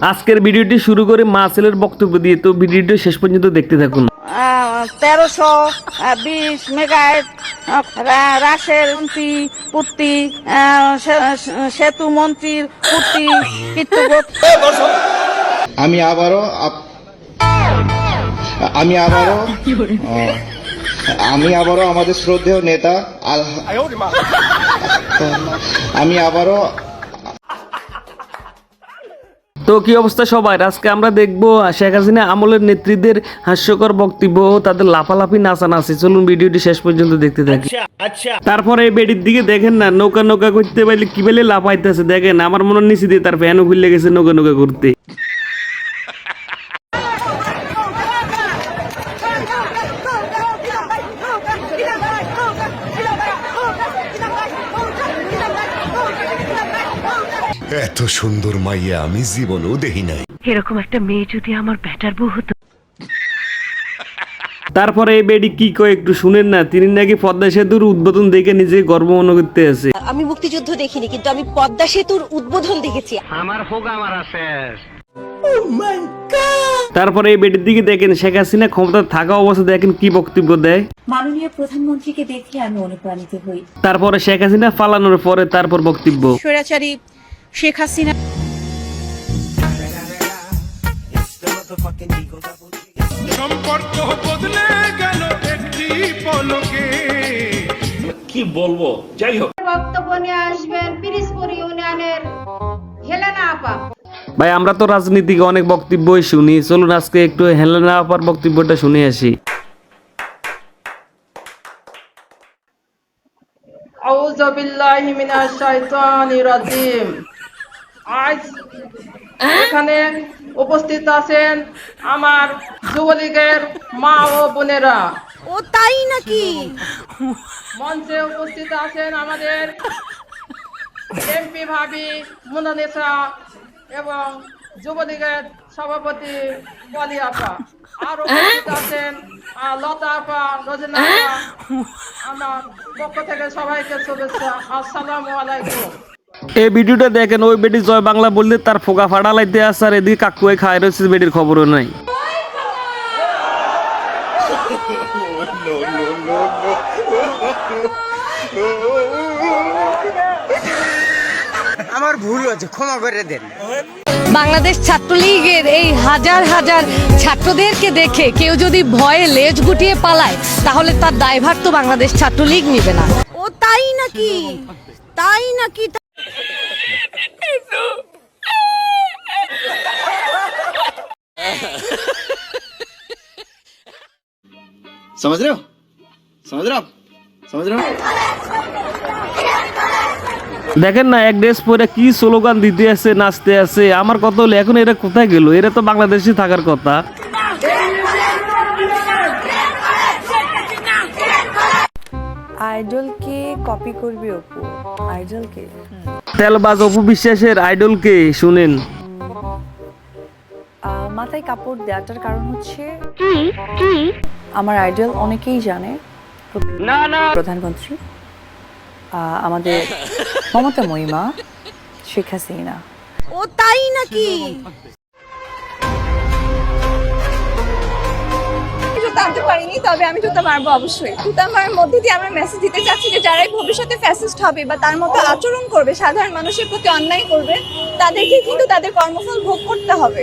আজকের ভিডিওটি শুরু করে মা ছেলের বক্তব্য দিয়ে তো ভিডিওটি শেষ পর্যন্ত দেখতে থাকুন। তেরোশো বিশ মেগাইট রাশের মন্ত্রী পুত্তি সেতু মন্ত্রীর পুত্তি কিন্তু আমি আবারও আমি আবারও আমি আবারও আমাদের শ্রদ্ধেয় নেতা আমি আবারও তো কি অবস্থা সবাই আজকে আমরা দেখব শেখ হাসিনা আমলের নেত্রীদের হাস্যকর বক্তব্য তাদের লাফালাফি নাচানাচি। চলুন ভিডিওটি শেষ পর্যন্ত দেখতে থাকি। তারপরে এই বেডির দিকে দেখেন না নৌকা নৌকা করতে পারলে কি বেলে লাফাইতেছে দেখেন আমার মনে নিচে দিয়ে তার ফ্যানও খুলে গেছে নৌকা নৌকা করতে। এত সুন্দর মাইয়া আমি জীবনেও দেখি নাই। এরকম একটা মেয়ে যদি আমার ব্যাটার বউ হতো। তারপরে এই বেডি কি কয় একটু শুনেন না তিনি নাকি পদ্মা সেতুর উদ্বোধন দেখে নিজে গর্ব মনে করতে আছে। আমি মুক্তিযুদ্ধ দেখিনি কিন্তু আমি পদ্মা সেতুর উদ্বোধন দেখেছি। তারপরে এই বেডির দিকে দেখেন শেখ হাসিনা ক্ষমতা থাকা অবস্থা দেখেন কি বক্তব্য দেয়। মাননীয় প্রধানমন্ত্রীকে দেখে আমি অনুপ্রাণিত হই। তারপরে শেখ হাসিনা পালানোর পরে তারপর বক্তব্য। স্বৈরাচারী শেখ হাসিনা সম্পর্ক বদলে গেল একটি পলকে। বক্তব্য নিয়ে আসবেন পিরিসপুর ইউনিয়নের হেলেনা আপা। ভাই আমরা তো রাজনীতিকে অনেক বক্তব্যই শুনি। চলুন আজকে একটু হেলেনা আপার বক্তব্যটা শুনে আসি। আউযু বিল্লাহি মিনাশ শাইতানির রাজিম। আজ এখানে উপস্থিত আছেন আমার যুবলীগের মা ও বোনেরা। ও তাই নাকি? মঞ্চে উপস্থিত আছেন আমাদের এমপি ভাবি মুনানেসা এবং যুবলীগের সভাপতি পলি আপা। আর উপস্থিত আছেন লতা আপা রোজনা আমার পক্ষ থেকে সবাইকে শুভেচ্ছা। আসসালামু আলাইকুম। এই ভিডিওটা দেখেন ওই বেটি জয় বাংলা বললে তার ফোকা ফাটা লাইতে আসে আর এদিকে কাকুয়ে খায় রয়েছে বেটির খবরও নাই। বাংলাদেশ ছাত্রলীগের এই হাজার হাজার ছাত্রদেরকে দেখে কেউ যদি ভয়ে লেজ গুটিয়ে পালায় তাহলে তার দায়ভার তো বাংলাদেশ ছাত্রলীগ নিবে না। ও তাই নাকি? তাই নাকি? समझ रहे हो समझ रहे हो आप समझ रहे हो দেখেন না এক ড্রেস পরে কি স্লোগান দিতে আছে নাচতে আছে আমার কথা হলো এখন এরা কোথায় গেল এরা তো বাংলাদেশে থাকার কথা আইডলকে কপি করবি অপু আইডলকে তেলবাজ অপু বিশ্বাসের আইডলকে শুনেন মাথায় কাপড় দেওয়াটার কারণ হচ্ছে আমার আইডল অনেকেই জানে। প্রধানমন্ত্রী আহ, আমাদের মমতা মহিমা শেখ হাসিনা। ও তাই নাকি? জুতা আনতে পারিনি তবে আমি জুতা মারবো অবশ্যই। জুতা মারার মধ্যে দিয়ে আমরা মেসেজ দিতে চাচ্ছি যে যারাই ভবিষ্যতে ফ্যাসিস্ট হবে বা তার মতো আচরণ করবে সাধারণ মানুষের প্রতি অন্যায় করবে তাদেরকে কিন্তু তাদের কর্মফল ভোগ করতে হবে।